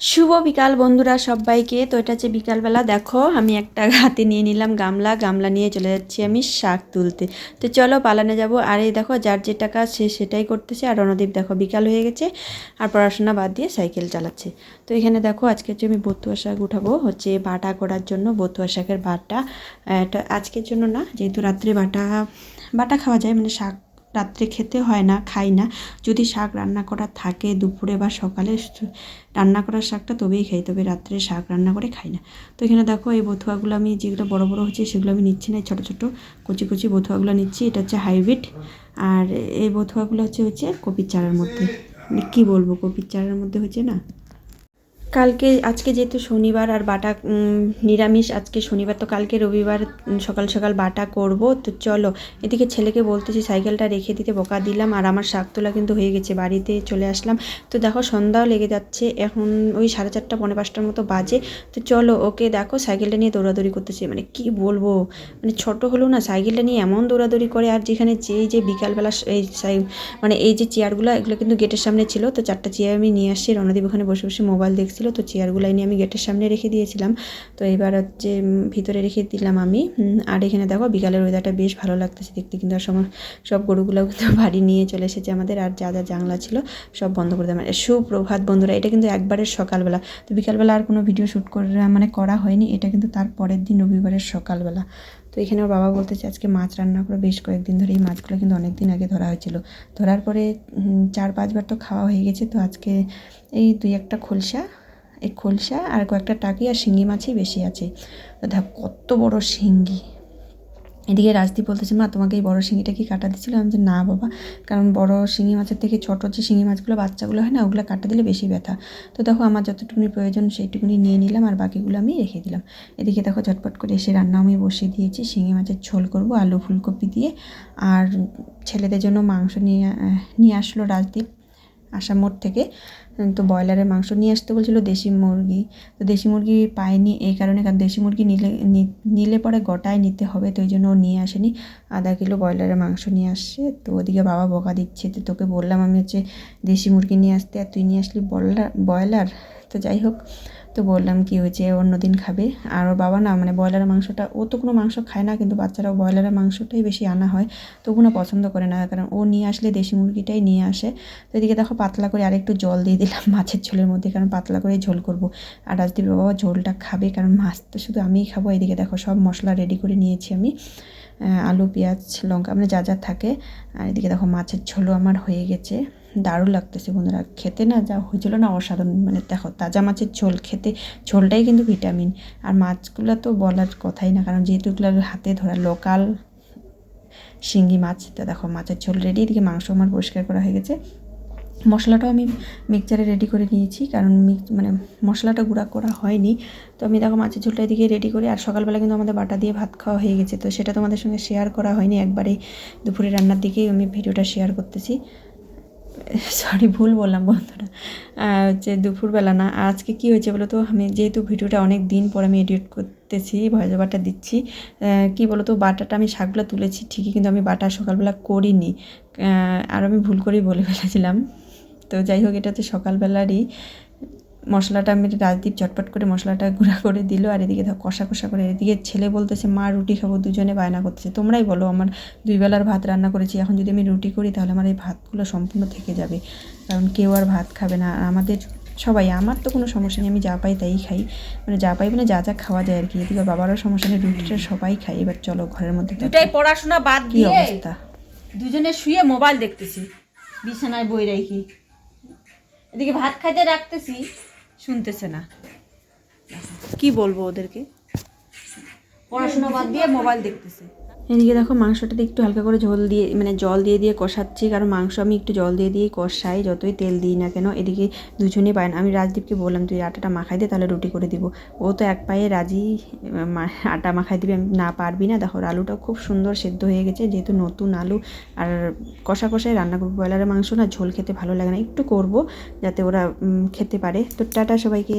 শুভ বিকাল বন্ধুরা সবাইকে। তো এটা হচ্ছে বিকালবেলা, দেখো আমি একটা হাতে নিয়ে নিলাম গামলা গামলা নিয়ে চলে যাচ্ছি আমি শাক তুলতে। তো চলো পালানে যাব। আর এই দেখো, যার যে টাকা সে সেটাই করতেছে। আর রণদীপ দেখো বিকাল হয়ে গেছে, আর পড়াশোনা বাদ দিয়ে সাইকেল চালাচ্ছে। তো এখানে দেখো, আজকে হচ্ছে আমি বতুয়া শাক উঠাবো। হচ্ছে বাটা করার জন্য বতুয়া শাকের বাটা। এটা আজকের জন্য না, যেহেতু রাত্রে বাটা বাটা খাওয়া যায় মানে শাক রাত্রে খেতে হয় না, খাই না। যদি শাক রান্না করা থাকে দুপুরে বা সকালে রান্না করা শাকটা তবেই খাই, তবে রাত্রে শাক রান্না করে খাই না। তো এখানে দেখো এই বথুয়াগুলো আমি যেগুলো বড় বড় হচ্ছে সেগুলো আমি নিচ্ছি না ছোটো ছোটো কচি কচি বথুয়াগুলো নিচ্ছি। এটা হচ্ছে হাইব্রিড। আর এই বথুয়াগুলো হচ্ছে হচ্ছে কপির চারার মধ্যে। মানে কী বলব, কপির চারার মধ্যে হচ্ছে না? কালকে, আজকে যেহেতু শনিবার আর বাটা নিরামিষ, আজকে শনিবার, তো কালকে রবিবার সকাল সকাল বাটা করব। তো চলো, এদিকে ছেলেকে বলতেছি, সাইকেলটা রেখে দিতে বকা দিলাম, আর আমার শাক তোলা কিন্তু হয়ে গেছে, বাড়িতে চলে আসলাম। তো দেখো, সন্ধ্যাও লেগে যাচ্ছে, এখন ওই সাড়ে চারটা, পৌনে পাঁচটার মতো বাজে। তো চলো, ওকে দেখো, সাইকেলটা নিয়ে দৌড়াদৌড়ি করতেছে মানে কি বলব? মানে ছোট হলেও না, সাইকেলটা নিয়ে এমন দৌড়াদৌড়ি করে, আর যেখানে যেই যে বিকালবেলা এই মানে এই যে চেয়ারগুলো, এগুলো কিন্তু গেটের সামনে ছিল। তো চারটা চেয়ার আমি নিয়ে আসছি, রণদীপ ওখানে বসে বসে মোবাইল দেখছিল তো চেয়ারগুলো নিয়ে আমি গেটের সামনে রেখে দিয়েছিলাম। তো এবার হচ্ছে ভিতরে রেখে দিলাম আমি। আর এখানে দেখো বিকালের ওয়েদারটা বেশ ভালো লাগতেছে দেখতে। কিন্তু আর সময়, সব গরুগুলো কিন্তু বাড়ি নিয়ে চলে এসেছে আমাদের, আর যা যা জানলা ছিল সব বন্ধ করে দেওয়া আর সুপ্রভাত বন্ধুরা, এটা কিন্তু একবারের সকালবেলা। তো বিকালবেলা আর কোনো ভিডিও শ্যুট করে মানে করা হয়নি, এটা কিন্তু তার পরের দিন রবিবারের সকালবেলা। তো এখানে ওর বাবা বলতেছে আজকে মাছ রান্না করে, বেশ কয়েকদিন ধরে এই মাছগুলো কিন্তু অনেক দিন আগে ধরা হয়েছিল। ধরার পরে চার পাঁচবার তো খাওয়া হয়ে গেছে, তো আজকে এই দুই একটা খোলসা এই খোলসা আর কয়েকটা টাকি আর শিঙ্গি মাছই বেশি আছে। দেখ, কত বড় শিঙ্গি এদিকে রাজদীপ বলতেছে, মা, তোমাকে এই বড় শিঙিটা কি কাটা দিচ্ছিল আমি যে না বাবা, কারণ বড় শিঙি মাছের থেকে ছোটো যে শিঙি মাছগুলো বাচ্চাগুলো হয় না, ওগুলো কাটা দিলে বেশি ব্যথা। তো দেখো, আমার যতটুকুনি প্রয়োজন সেইটুকুনি নিয়ে নিলাম আর বাকিগুলো আমি রেখে দিলাম। এদিকে দেখো চটপট করে এসে রান্না আমি বসিয়ে দিয়েছি। শিঙি মাছের ঝোল করব, আলু ফুলকপি দিয়ে। আর ছেলেদের জন্য মাংস নিয়ে নিয়ে আসলো রাজদীপ। আসামোড় থেকে তো ব্রয়লারের মাংস নিয়ে আসতে বলছিলো দেশি মুরগি। তো দেশি মুরগি পায়নি এই কারণে, কারণ দেশি মুরগি নিলে নিলে পরে গোটায় নিতে হবে, তো ওই জন্য ও নিয়ে আসেনি। আধা কিলো ব্রয়লারের মাংস নিয়ে আসছে, তো ওদিকে বাবা বকা দিচ্ছে, তো তোকে বললাম আমি হচ্ছে দেশি মুরগি নিয়ে আসতে, আর তুই নিয়ে আসলি ব্রয়লার ব্রয়লার। তো যাই হোক তো বললাম কি হয়েছে অন্য দিন খাবে। আর ওর বাবা না মানে ব্রয়লারের মাংসটা, ও তো কোনো মাংস খায় না, কিন্তু বাচ্চারাও ব্রয়লারের মাংসটাই বেশি আনা হয় তো কোনো পছন্দ করে না, কারণ ও নিয়ে আসলে দেশি মুরগিটাই নিয়ে আসে। তো এদিকে দেখো পাতলা করে আরেকটু জল দিয়ে দিলাম মাছের ঝোলের মধ্যে, কারণ পাতলা করে ঝোল করব। আর রাজদীপ বাবা ঝোলটা খাবে, কারণ মাছ তো শুধু আমিই খাব। এদিকে দেখো সব মশলা রেডি করে নিয়েছি আমি। আলু, পেঁয়াজ, লঙ্কা মানে যা যা থাকে। আর এদিকে দেখো মাছের ঝোলও আমার হয়ে গেছে। দারুণ লাগতেছে বন্ধুরা। খেতে না যা হয়েছিল না অসাধারণ মানে দেখো তাজা মাছের ঝোল, খেতে, ঝোলটাই কিন্তু ভিটামিন। আর মাছগুলো তো বলার কথাই না, কারণ যেহেতু এগুলো হাতে ধরা লোকাল শিঙ্গি মাছ, তো দেখো মাছের ঝোল রেডি এদিকে মাংস আমার পরিষ্কার করা হয়ে গেছে। মশলাটাও আমি মিক্সচারে রেডি করে নিয়েছি, কারণ মিক্স মানে মশলাটা গুঁড়া করা হয়নি। তো আমি দেখো মাছের ঝোলটা এদিকে রেডি করি, আর সকালবেলা কিন্তু আমাদের বাটা দিয়ে ভাত খাওয়া হয়ে গেছে, তো সেটা তোমাদের সঙ্গে শেয়ার করা হয়নি। একবারে দুপুরে রান্নার দিকেই আমি ভিডিওটা শেয়ার করতেছি। সরি ভুল বললাম বন্ধুরা। হচ্ছে দুপুরবেলা না, আজকে কি হয়েছে বলো তো আমি যেহেতু ভিডিওটা অনেক দিন পর আমি এডিট করতেছি ভয়েস ওভারটা দিচ্ছি কি বলো তো বাটাটা আমি শাকগুলো তুলেছি, ঠিকই কিন্তু আমি বাটা সকালবেলা করিনি। আর আমি ভুল করেই বলে ফেলেছিলাম। তো যাই হোক, এটা হচ্ছে সকালবেলারই মশলাটা আমি রাজদীপ চটপট করে মশলাটা গুঁড়া করে দিল আর এদিকে ধর কষা কষা করে এদিকে ছেলে বলতেছে মা রুটি খাব দুজনে বায়না করতেছে। তোমরাই বলো আমার দুই বেলার ভাত রান্না করেছি এখন যদি আমি রুটি করি তাহলে আমার এই ভাতগুলো সম্পূর্ণ থেকে যাবে। কারণ কেউ আর ভাত খাবে না আর আমাদের সবাই আমার তো কোনো সমস্যা নেই আমি যা পাই তাই খাই। মানে যা পাই মানে যা যা খাওয়া যায় আর কি এদিকে বাবারও সমস্যা নেই রুটিটা সবাই খাই এবার চলো ঘরের মধ্যে দুটাই পড়াশোনা বাদ কি অবস্থা। দুজনে শুয়ে মোবাইল দেখতেছি বিছানায় বই রাখি। এদিকে ভাত খাইতে রাখতেছি শুনতেছে না। কি বলব ওদেরকে? পড়াশোনা বাদ দিয়ে মোবাইল দেখতেছে। এদিকে দেখো মাংসটাতে একটু হালকা করে ঝোল দিয়ে মানে জল দিয়ে দিয়ে কষাচ্ছি, কারণ মাংস আমি একটু জল দিয়ে দিয়ে কষাই, যতই তেল দিই না কেন। এদিকে দুজনেই পায় না আমি রাজদীপকে বললাম, তুই আটাটা মাখাই দে, তাহলে রুটি করে দিব। ও তো এক পায়ে রাজি আটা মাখাই দিবে, আমি না পারবি না। দেখো আলুটা খুব সুন্দর সেদ্ধ হয়ে গেছে, যেহেতু নতুন আলু। আর কষা কষাই রান্না করব, ব্রয়লারের মাংস না, ঝোল খেতে ভালো লাগে না, একটু করব, যাতে ওরা খেতে পারে। তো টাটা সবাইকে।